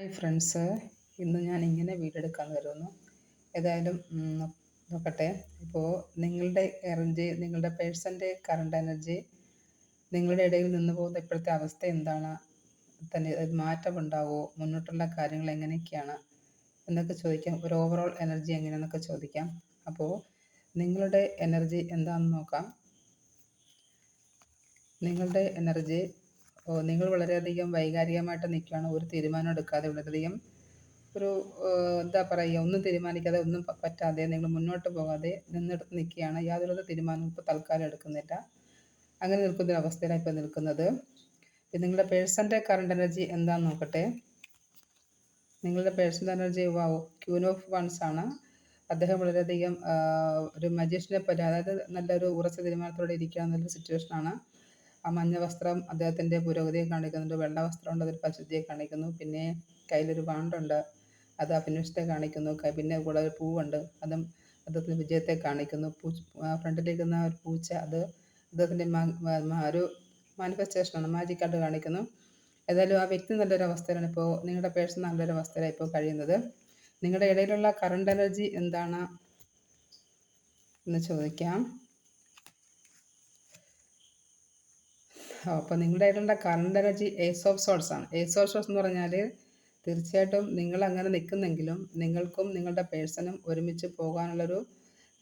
Hi friends. ഇന്ന് ഞാൻ ഇങ്ങനെ വീടെടുക്കാൻ വരുന്നു. ഏതായാലും നോക്കട്ടെ. ഇപ്പോൾ നിങ്ങളുടെ എനർജി നിങ്ങളുടെ പേഴ്സന്റെ കറണ്ട് എനർജി നിങ്ങളുടെ ഇടയിൽ നിന്ന് പോകുന്ന ഇപ്പോഴത്തെ അവസ്ഥ എന്താണ്? തന്നെ മാറ്റം മാറ്റമുണ്ടാവുമോ മുന്നോട്ടുള്ള കാര്യങ്ങൾ എങ്ങനെയൊക്കെയാണ്? എന്നൊക്കെ ചോദിക്കാം. ഒരു ഓവറോൾ എനർജി എങ്ങനെയാണെന്നൊക്കെ ചോദിക്കാം. അപ്പോൾ നിങ്ങളുടെ എനർജി എന്താണെന്ന് നോക്കാം. നിങ്ങളുടെ എനർജി ഓ, നിങ്ങൾ വളരെയധികം വൈകാരികമായിട്ട് നിൽക്കുകയാണ്. ഒരു തീരുമാനം എടുക്കാതെ വളരെയധികം ഒരു എന്താ പറയുക ഒന്നും തീരുമാനിക്കാതെ ഒന്നും പറ്റാതെ നിങ്ങൾ മുന്നോട്ട് പോകാതെ നിന്നെടുത്ത് നിൽക്കുകയാണ്. യാതൊരു തീരുമാനവും ഇപ്പോൾ തൽക്കാലം എടുക്കുന്നില്ല. അങ്ങനെ നിൽക്കുന്ന അവസ്ഥയിലാണ് ഇപ്പോൾ നിൽക്കുന്നത്. നിങ്ങളുടെ പേഴ്സന്റെ കറണ്ട് എനർജി എന്താണെന്ന് നോക്കട്ടെ. നിങ്ങളുടെ personal energy wow queen of wands ആണ്. അദ്ദേഹം വളരെയധികം ഒരു മജീഷ്യനെ പോലെ അതായത് നല്ലൊരു ഉറച്ച തീരുമാനത്തോടെ ഇരിക്കുക എന്നൊരു സിറ്റുവേഷനാണ്. ആ മഞ്ഞ വസ്ത്രം അദ്ദേഹത്തിന്റെ പുരോഗതിയെ കാണിക്കുന്നുണ്ട്. വെള്ള വസ്ത്രം ഉണ്ട് അതൊരു പരിശുദ്ധിയെ കാണിക്കുന്നു. പിന്നെ കയ്യിലൊരു വാണ്ടുണ്ട് അത് അഭിനിഷ്ടത്തെ കാണിക്കുന്നു. പിന്നെ കൂടെ ഒരു പൂവുണ്ട് അതും അദ്ദേഹത്തിന്റെ വിജയത്തെ കാണിക്കുന്നു. പൂ ഫ്രണ്ടിലിരിക്കുന്ന ഒരു പൂച്ച അത് അദ്ദേഹത്തിന്റെ ഒരു മാനിഫെസ്റ്റേഷനാണ് മാജിക്കായിട്ട് കാണിക്കുന്നു. ഏതായാലും ആ വ്യക്തി നല്ലൊരു അവസ്ഥയിലാണ് ഇപ്പോൾ നിങ്ങളുടെ പേഴ്സൺ നല്ലൊരു അവസ്ഥയിലാണ് ഇപ്പോൾ കഴിയുന്നത്. നിങ്ങളുടെ ഇടയിലുള്ള കറണ്ട് എനർജി എന്താണ്? എന്ന് ചോദിക്കാം. അപ്പോൾ നിങ്ങളുടെ ആയിട്ടുള്ള current energy ace of swords ആണ്. ഏസ് ഓഫ് സോൾസ് എന്ന് പറഞ്ഞാൽ തീർച്ചയായിട്ടും നിങ്ങൾ അങ്ങനെ നിൽക്കുന്നെങ്കിലും നിങ്ങൾക്കും നിങ്ങളുടെ പേഴ്സണും ഒരുമിച്ച് പോകാനുള്ളൊരു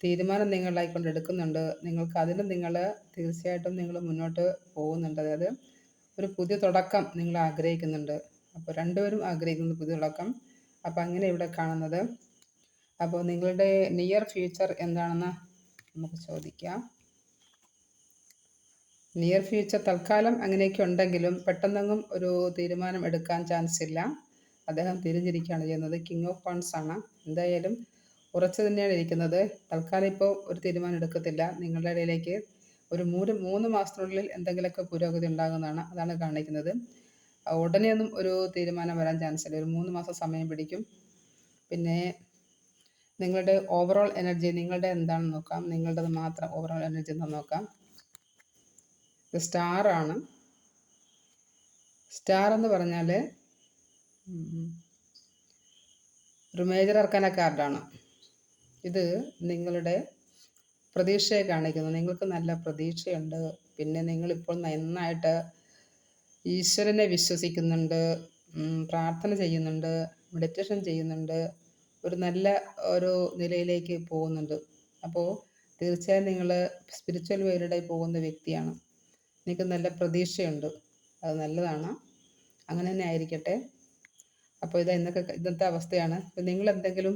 തീരുമാനം നിങ്ങളായിക്കൊണ്ട് എടുക്കുന്നുണ്ട്. നിങ്ങൾക്ക് അതിന് നിങ്ങൾ തീർച്ചയായിട്ടും നിങ്ങൾ മുന്നോട്ട് പോകുന്നുണ്ട്. അതായത് ഒരു പുതിയ തുടക്കം നിങ്ങൾ ആഗ്രഹിക്കുന്നുണ്ട്. അപ്പോൾ രണ്ടുപേരും ആഗ്രഹിക്കുന്നു പുതിയ തുടക്കം. അപ്പോൾ അങ്ങനെ ഇവിടെ കാണുന്നത്. അപ്പോൾ നിങ്ങളുടെ നിയർ ഫ്യൂച്ചർ എന്താണെന്ന് നമുക്ക് ചോദിക്കാം. നിയർ ഫ്യൂച്ചർ തൽക്കാലം അങ്ങനെയൊക്കെ ഉണ്ടെങ്കിലും പെട്ടെന്നൊന്നും ഒരു തീരുമാനം എടുക്കാൻ ചാൻസ് ഇല്ല അദ്ദേഹം തിരിഞ്ഞിരിക്കുകയാണ് ചെയ്യുന്നത്. കിങ് ഓഫ് ഫണ്ട്സ് ആണ്. എന്തായാലും ഉറച്ചു തന്നെയാണ് ഇരിക്കുന്നത്. തൽക്കാലം ഇപ്പോൾ ഒരു തീരുമാനം എടുക്കത്തില്ല നിങ്ങളുടെ ഇടയിലേക്ക് ഒരു മൂന്ന് മൂന്ന് മാസത്തിനുള്ളിൽ എന്തെങ്കിലുമൊക്കെ പുരോഗതി ഉണ്ടാകുന്നതാണ് അതാണ് കാണിക്കുന്നത്. ഉടനെയൊന്നും ഒരു തീരുമാനം വരാൻ ചാൻസ് ഇല്ല ഒരു മൂന്ന് മാസം സമയം പിടിക്കും. പിന്നെ നിങ്ങളുടെ ഓവറോൾ എനർജി നിങ്ങളുടെ എന്താണെന്ന് നോക്കാം. നിങ്ങളുടേത് മാത്രം ഓവറോൾ എനർജി എന്താണെന്ന് നോക്കാം. ഇത് സ്റ്റാർ ആണ് സ്റ്റാർ എന്ന് പറഞ്ഞാൽ ഒരു മേജർ അർക്കാന കാർഡാണ് ഇത് നിങ്ങളുടെ പ്രതീക്ഷയെ കാണിക്കുന്നു. നിങ്ങൾക്ക് നല്ല പ്രതീക്ഷയുണ്ട്. പിന്നെ നിങ്ങളിപ്പോൾ നന്നായിട്ട് ഈശ്വരനെ വിശ്വസിക്കുന്നുണ്ട്. പ്രാർത്ഥന ചെയ്യുന്നുണ്ട്. മെഡിറ്റേഷൻ ചെയ്യുന്നുണ്ട്. ഒരു നല്ല ഒരു നിലയിലേക്ക് പോകുന്നുണ്ട്. അപ്പോൾ തീർച്ചയായും നിങ്ങൾ സ്പിരിച്വൽ വേയിലൂടെ പോകുന്ന വ്യക്തിയാണ്. എനിക്ക് നല്ല പ്രതീക്ഷയുണ്ട്. അത് നല്ലതാണ്. അങ്ങനെ തന്നെ ആയിരിക്കട്ടെ. അപ്പോൾ ഇത് ഇന്നൊക്കെ ഇന്നത്തെ അവസ്ഥയാണ്. ഇപ്പം നിങ്ങൾ എന്തെങ്കിലും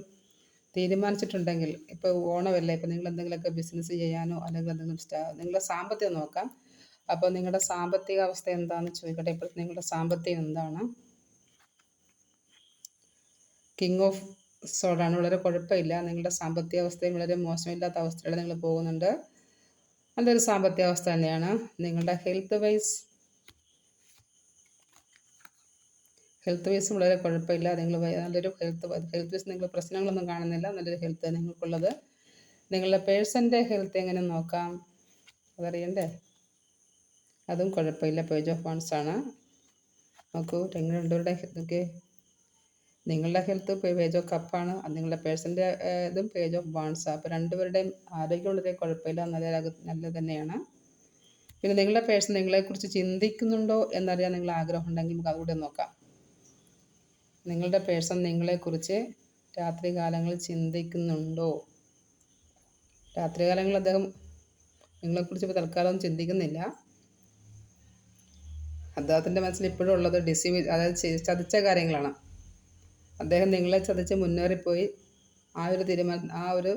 തീരുമാനിച്ചിട്ടുണ്ടെങ്കിൽ ഇപ്പോൾ ഓണമല്ലേ ഇപ്പോൾ നിങ്ങൾ എന്തെങ്കിലുമൊക്കെ ബിസിനസ് ചെയ്യാനോ അല്ലെങ്കിൽ എന്തെങ്കിലും സ്റ്റാ നിങ്ങളുടെ സാമ്പത്തികം നോക്കാം. അപ്പോൾ നിങ്ങളുടെ സാമ്പത്തിക അവസ്ഥ എന്താണെന്ന് ചോദിക്കട്ടെ. ഇപ്പോൾ നിങ്ങളുടെ സാമ്പത്തികം എന്താണ്? കിങ് ഓഫ് സോഡാണ് വളരെ കുഴപ്പമില്ല. നിങ്ങളുടെ സാമ്പത്തിക അവസ്ഥയും വളരെ മോശമില്ലാത്ത അവസ്ഥയിലൂടെ നിങ്ങൾ പോകുന്നുണ്ട്. നല്ലൊരു സാമ്പത്തിക അവസ്ഥ തന്നെയാണ്. നിങ്ങളുടെ ഹെൽത്ത് വൈസ് ഹെൽത്ത് വൈസ് വളരെ കുഴപ്പമില്ല. നിങ്ങൾ നല്ലൊരു ഹെൽത്ത് ഹെൽത്ത് വൈസ് നിങ്ങൾ പ്രശ്നങ്ങളൊന്നും കാണുന്നില്ല. നല്ലൊരു ഹെൽത്ത് നിങ്ങൾക്കുള്ളത്. നിങ്ങളുടെ പേഴ്സന്റെ ഹെൽത്ത് എങ്ങനെ നോക്കാം? അതറിയണ്ടേ? അതും കുഴപ്പമില്ല. പേജ് ഓഫ് വൺസ് ആണ്. നോക്കൂ നിങ്ങളുടെ ഇതൊക്കെ നിങ്ങളുടെ ഹെൽത്ത് പേജ് ഓഫ് കപ്പാണ് നിങ്ങളുടെ പേഴ്സന്റെ ഇതും പേജ് ഓഫ് വൺസ് അപ്പോൾ രണ്ടുപേരുടെയും ആരോഗ്യം വളരെ കുഴപ്പമില്ല. നല്ല തന്നെയാണ്. പിന്നെ നിങ്ങളുടെ പേഴ്സൺ നിങ്ങളെക്കുറിച്ച് ചിന്തിക്കുന്നുണ്ടോ എന്നറിയാൻ നിങ്ങൾ ആഗ്രഹം ഉണ്ടെങ്കിൽ നമുക്ക് അതുകൂടെ നോക്കാം. നിങ്ങളുടെ പേഴ്സൺ നിങ്ങളെക്കുറിച്ച് രാത്രി കാലങ്ങളിൽ ചിന്തിക്കുന്നുണ്ടോ? രാത്രി കാലങ്ങളിൽ അദ്ദേഹം നിങ്ങളെക്കുറിച്ച് ഇപ്പോൾ തൽക്കാലം ചിന്തിക്കുന്നില്ല. അദ്ദേഹത്തിന്റെ മനസ്സിൽ ഇപ്പോഴും ഉള്ളത് ഡിസീവ് അതായത് ചതിച്ച കാര്യങ്ങളാണ്. അദ്ദേഹം നിങ്ങളെ ചതിച്ച് മുന്നേറിപ്പോയി ആ ഒരു തീരുമാനം ആ ഒരു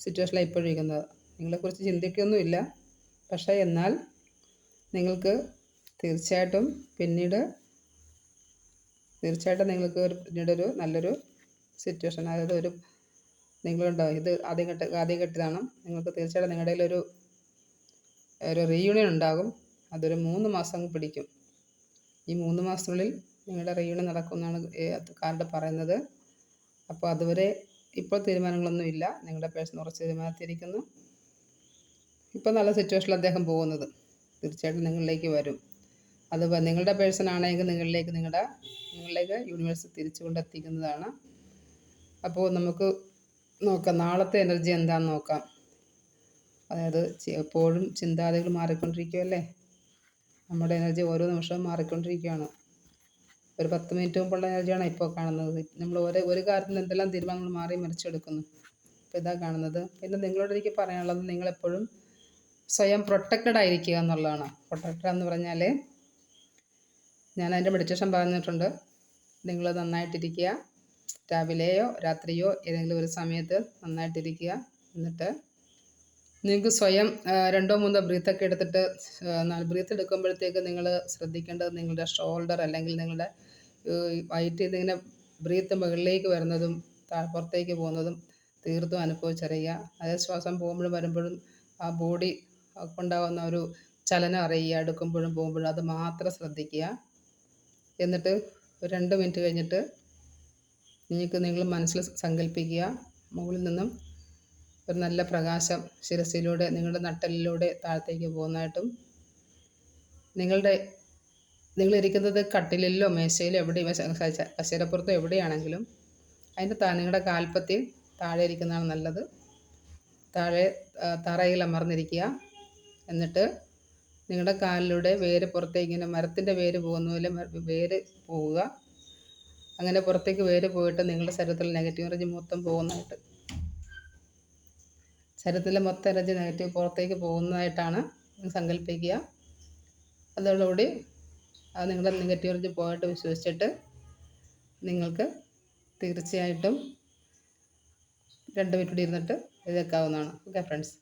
സിറ്റുവേഷനിലാണ് ഇപ്പോഴും ഇരിക്കുന്നത്. നിങ്ങളെക്കുറിച്ച് ചിന്തിക്കൊന്നുമില്ല. പക്ഷേ എന്നാൽ നിങ്ങൾക്ക് തീർച്ചയായിട്ടും പിന്നീട് തീർച്ചയായിട്ടും നിങ്ങൾക്ക് ഒരു പിന്നീടൊരു നല്ലൊരു സിറ്റുവേഷൻ അതായത് ഒരു നിങ്ങളുണ്ടാവും ഇത് ആദ്യം കെട്ട് ആദ്യം കെട്ടിതാണ് നിങ്ങൾക്ക് തീർച്ചയായിട്ടും നിങ്ങളുടെ ഒരു ഒരു റീയൂണിയൻ ഉണ്ടാകും. അതൊരു മൂന്ന് മാസം പിടിക്കും. ഈ മൂന്ന് മാസത്തിനുള്ളിൽ നിങ്ങളുടെ റീയൂണിയൻ നടക്കുമെന്നാണ് കാർഡ് പറയുന്നത്. അപ്പോൾ അതുവരെ ഇപ്പോൾ തീരുമാനങ്ങളൊന്നും ഇല്ല. നിങ്ങളുടെ പേഴ്സൺ ഉറച്ച് തീരുമാനത്തിരിക്കുന്നു. ഇപ്പോൾ നല്ല സിറ്റുവേഷനിൽ അദ്ദേഹം പോകുന്നത്. തീർച്ചയായിട്ടും നിങ്ങളിലേക്ക് വരും. അത് നിങ്ങളുടെ പേഴ്സൺ ആണെങ്കിൽ നിങ്ങളിലേക്ക് നിങ്ങളുടെ നിങ്ങളിലേക്ക് യൂണിവേഴ്സ് തിരിച്ചു കൊണ്ടെത്തിക്കുന്നതാണ് അപ്പോൾ നമുക്ക് നോക്കാം നാളത്തെ എനർജി എന്താണെന്ന് നോക്കാം. അതായത് എപ്പോഴും ചിന്താഗതികൾ മാറിക്കൊണ്ടിരിക്കുകയല്ലേ നമ്മുടെ എനർജി ഓരോ നിമിഷവും മാറിക്കൊണ്ടിരിക്കുകയാണ്. ഒരു പത്ത് മിനിറ്റ് മുമ്പുള്ള എനർജിയാണ് ഇപ്പോൾ കാണുന്നത്. നമ്മൾ ഓരോ ഒരു കാര്യത്തിൽ എന്തെല്ലാം തീരുമാനങ്ങൾ മാറി മറിച്ചെടുക്കുന്നു. ഇപ്പോൾ ഇതാ കാണുന്നത്. പിന്നെ നിങ്ങളോട് എനിക്ക് പറയാനുള്ളത് നിങ്ങളെപ്പോഴും സ്വയം പ്രൊട്ടക്റ്റഡ് ആയിരിക്കുക എന്നുള്ളതാണ്. പ്രൊട്ടക്റ്റഡ് എന്ന് പറഞ്ഞാൽ ഞാൻ അതിന്റെ മെഡിറ്റേഷൻ പറഞ്ഞിട്ടുണ്ട്. നിങ്ങൾ നന്നായിട്ടിരിക്കുക. രാവിലെയോ രാത്രിയോ ഏതെങ്കിലും ഒരു സമയത്ത് നന്നായിട്ടിരിക്കുക. എന്നിട്ട് നിങ്ങൾക്ക് സ്വയം രണ്ടോ മൂന്നോ ബ്രീത്തൊക്കെ എടുത്തിട്ട് ബ്രീത്ത് എടുക്കുമ്പോഴത്തേക്ക് നിങ്ങൾ ശ്രദ്ധിക്കേണ്ടത് നിങ്ങളുടെ ഷോൾഡർ അല്ലെങ്കിൽ നിങ്ങളുടെ വയറ്റിൽ ഇതിങ്ങനെ ബ്രീത്ത് മുകളിലേക്ക് വരുന്നതും പുറത്തേക്ക് പോകുന്നതും തീർത്തും അനുഭവിച്ചറിയുക. അതേ ശ്വാസം പോകുമ്പോഴും വരുമ്പോഴും ആ ബോഡി ഉണ്ടാകുന്ന ഒരു ചലനം അറിയുക എടുക്കുമ്പോഴും പോകുമ്പോഴും അത് മാത്രം ശ്രദ്ധിക്കുക. എന്നിട്ട് ഒരു രണ്ട് മിനിറ്റ് കഴിഞ്ഞിട്ട് നിങ്ങൾക്ക് നിങ്ങൾ മനസ്സിൽ സങ്കല്പിക്കുക മുകളിൽ നിന്നും ഒരു നല്ല പ്രകാശം ശിരസിലൂടെ നിങ്ങളുടെ നട്ടലിലൂടെ താഴത്തേക്ക് പോകുന്നതായിട്ടും നിങ്ങളുടെ നിങ്ങളിരിക്കുന്നത് കട്ടിലിലോ മേശയിലോ എവിടെയും കശേരപ്പുറത്തോ എവിടെയാണെങ്കിലും അതിന്റെ താ നിങ്ങളുടെ കാൽപ്പത്തിൽ താഴെ ഇരിക്കുന്നതാണ് നല്ലത്. താഴെ തറയിൽ അമർന്നിരിക്കുക. എന്നിട്ട് നിങ്ങളുടെ കാലിലൂടെ വേര് പുറത്തേക്ക് ഇങ്ങനെ മരത്തിന്റെ വേര് പോകുന്ന പോലെ വേര് പോവുക. അങ്ങനെ പുറത്തേക്ക് വേര് പോയിട്ട് നിങ്ങളുടെ ശരീരത്തിൽ നെഗറ്റീവ് എനർജി മൊത്തം പോകുന്നതായിട്ട്. ശരീരത്തിലെ മൊത്തം എനർജി നെഗറ്റീവ് പുറത്തേക്ക് പോകുന്നതായിട്ടാണ് സങ്കല്പിക്കുക. അതോടുകൂടി അത് നിങ്ങളുടെ നെഗറ്റീവ് എനർജി പോയിട്ട് വിശ്വസിച്ചിട്ട് നിങ്ങൾക്ക് തീർച്ചയായിട്ടും രണ്ട് മിനിറ്റ് ഇരുന്നിട്ട് ഇതേക്കാവുന്നതാണ് ഓക്കെ ഫ്രണ്ട്സ്